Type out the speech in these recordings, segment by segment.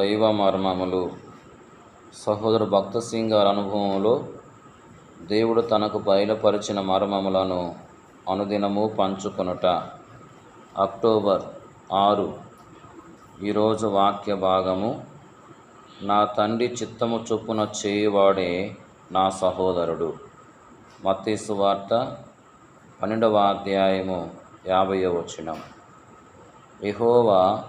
దైవ మర్మములు. సహోదరు భక్త సింగ్ గారి అనుభవంలో దేవుడు తనకు బయలుపరిచిన మర్మములను అనుదినము పంచుకొనుట. అక్టోబర్ ఆరు ఈరోజు వాక్య భాగము. నా తండ్రి చిత్తము చొప్పున చేయువాడే నా సహోదరుడు. మత్తీసు వార్త పన్నెండవ అధ్యాయము యాభై వచనం. యెహోవా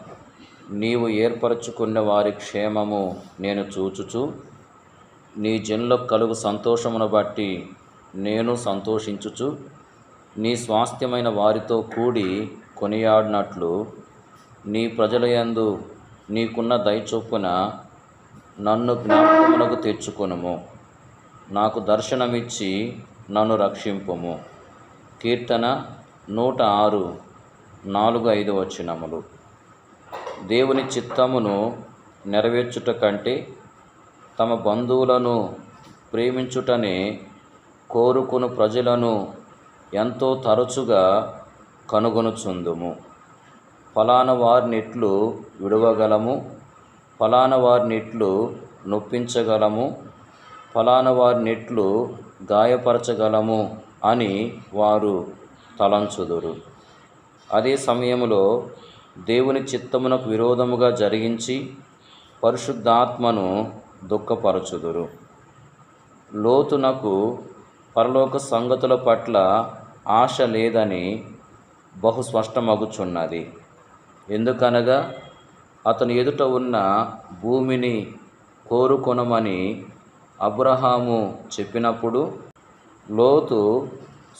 నీవు ఏర్పరచుకున్న వారి క్షేమము నేను చూచుచు. నీ జనులకు కలుగు సంతోషమును బట్టి నేను సంతోషించుచు. నీ స్వాస్థ్యమైన వారితో కూడి కొనియాడినట్లు నీ ప్రజలయందు నీకున్న దయచొప్పున నన్ను జ్ఞాపకమునకు తెచ్చుకొనుము. నాకు దర్శనమిచ్చి నన్ను రక్షింపము. కీర్తన నూట ఆరు నాలుగు ఐదు వచ్చినములు దేవుని చిత్తమును నెరవేర్చుట కంటే తమ బంధువులను ప్రేమించుటనే కోరుకుని ప్రజలను ఎంతో తరచుగా కనుగొనుచుందుము. ఫలాన వారినిట్లు విడవగలము ఫలాన వారినిట్లు నొప్పించగలము ఫలాన వారినిట్లు గాయపరచగలము అని వారు తలంచుదురు. అదే సమయంలో దేవుని చిత్తమునకు విరోధముగా జరిగించి పరిశుద్ధాత్మను దుఃఖపరచుదురు. లోతునకు పరలోక సంగతుల పట్ల ఆశ లేదని బహు స్పష్టమగుచున్నది. ఎందుకనగా అతని ఎదుట ఉన్న భూమిని కోరుకొనమని అబ్రహాము చెప్పినప్పుడు లోతు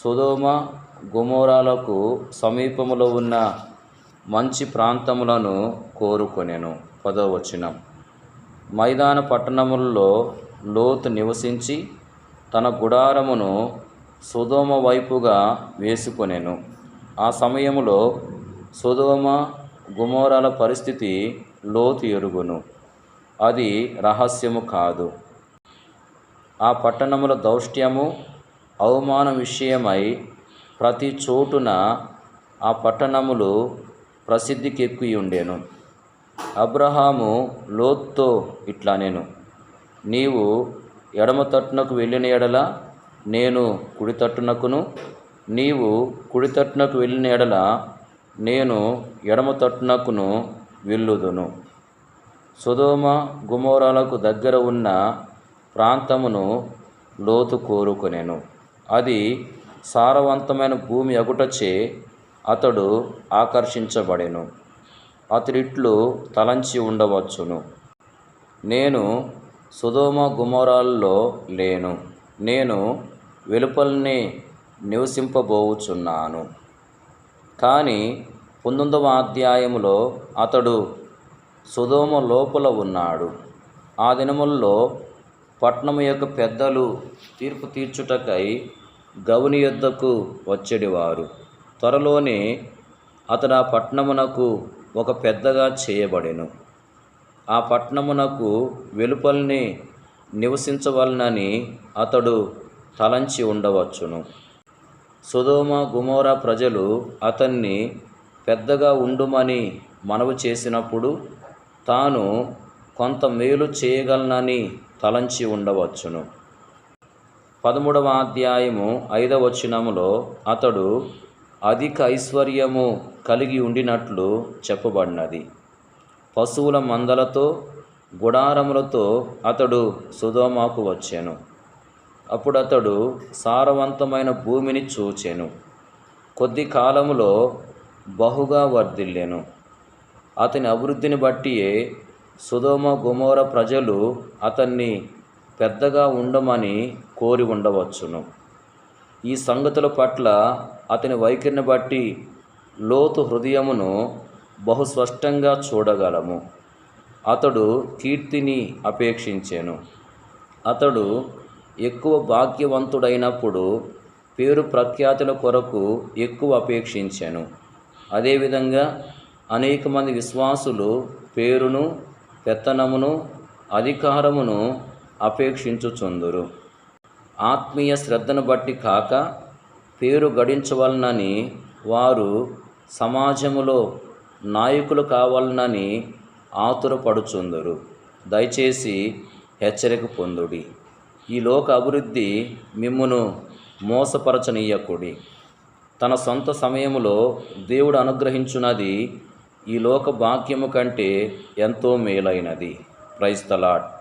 సుధోమ గుమోరాలకు సమీపంలో ఉన్న మంచి ప్రాంతములను కోరుకొనెను. పదవచనం మైదాన పట్టణముల్లో లోతు నివసించి తన గుడారమును సుధోమ వైపుగా వేసుకొనెను. ఆ సమయంలో సుధోమ గుమోరాల పరిస్థితి లోతు ఎరుగును. అది రహస్యము కాదు. ఆ పట్టణముల దౌష్ట్యము అవమాన విషయమై ప్రతి చోటున ఆ పట్టణములు ప్రసిద్ధికి ఉండేను అబ్రహాము లోత్తో ఇట్లా నేను నీవు ఎడమ తట్టునకు వెళ్ళిన ఎడల నేను కుడి తట్టునకును నీవు కుడి తట్టునకు వెళ్ళిన ఎడల నేను ఎడమ తట్టునకును వెళ్ళుదును. సుధోమ గుమోరాలకు దగ్గర ఉన్న ప్రాంతమును లోతు కోరుకునేను. అది సారవంతమైన భూమి అగుటచే అతడు ఆకర్షించబడెను. అతడిట్లు తలంచి ఉండవచ్చును. నేను సుధోమ గుమరాల్లో లేను. నేను వెలుపల్ని నివసింపబోవుచున్నాను కానీ పంతొమ్మిదవ అధ్యాయములో అతడు సుధోమ లోపల ఉన్నాడు. ఆ దినముల్లో పట్నము యొక్క పెద్దలు తీర్పు తీర్చుటకై గవుని యొద్దకు వచ్చేడివారు. త్వరలోనే అతడు ఆ పట్టణమునకు ఒక పెద్దగా చేయబడెను. ఆ పట్టణమునకు వెలుపల్ని నివసించవలనని అతడు తలంచి ఉండవచ్చును. సుధోమ గుమోర ప్రజలు అతన్ని పెద్దగా ఉండుమని మనవి చేసినప్పుడు తాను కొంత మేలు చేయగలనని తలంచి ఉండవచ్చును. పదమూడవ అధ్యాయము ఐదవ వచనములో అతడు అధిక ఐశ్వర్యము కలిగి ఉండినట్లు చెప్పబడినది. పశువుల మందలతో గుడారములతో అతడు సుధోమాకు వచ్చాను. అప్పుడు అతడు సారవంతమైన భూమిని చూచెను. కొద్ది కాలములో బహుగా వర్ధిల్లెను. అతని అభివృద్ధిని బట్టియే సుధోమ గుమోర ప్రజలు అతన్ని పెద్దగా ఉండమని కోరి ఉండవచ్చును. ఈ సంగతుల పట్ల అతని వైఖరిని బట్టి లోతు హృదయమును బహు స్పష్టంగా చూడగలము. అతడు కీర్తిని అపేక్షించాను. అతడు ఎక్కువ భాగ్యవంతుడైనప్పుడు పేరు ప్రఖ్యాతుల కొరకు ఎక్కువ అపేక్షించాను. అదేవిధంగా అనేక మంది విశ్వాసులు పేరును పెత్తనమును అధికారమును అపేక్షించుచుందురు. ఆత్మీయ శ్రద్ధను బట్టి కాక పేరు గడించవలనని వారు సమాజములో నాయకులు కావాలనని ఆతురపడుచుందరు. దయచేసి హెచ్చరిక పొందుడి. ఈ లోక అభివృద్ధి మిమ్మును మోసపరచనీయకుడి. తన సొంత సమయములో దేవుడు అనుగ్రహించున్నది ఈ లోక భాగ్యము కంటే ఎంతో మేలైనది. ప్రైస్తలాట్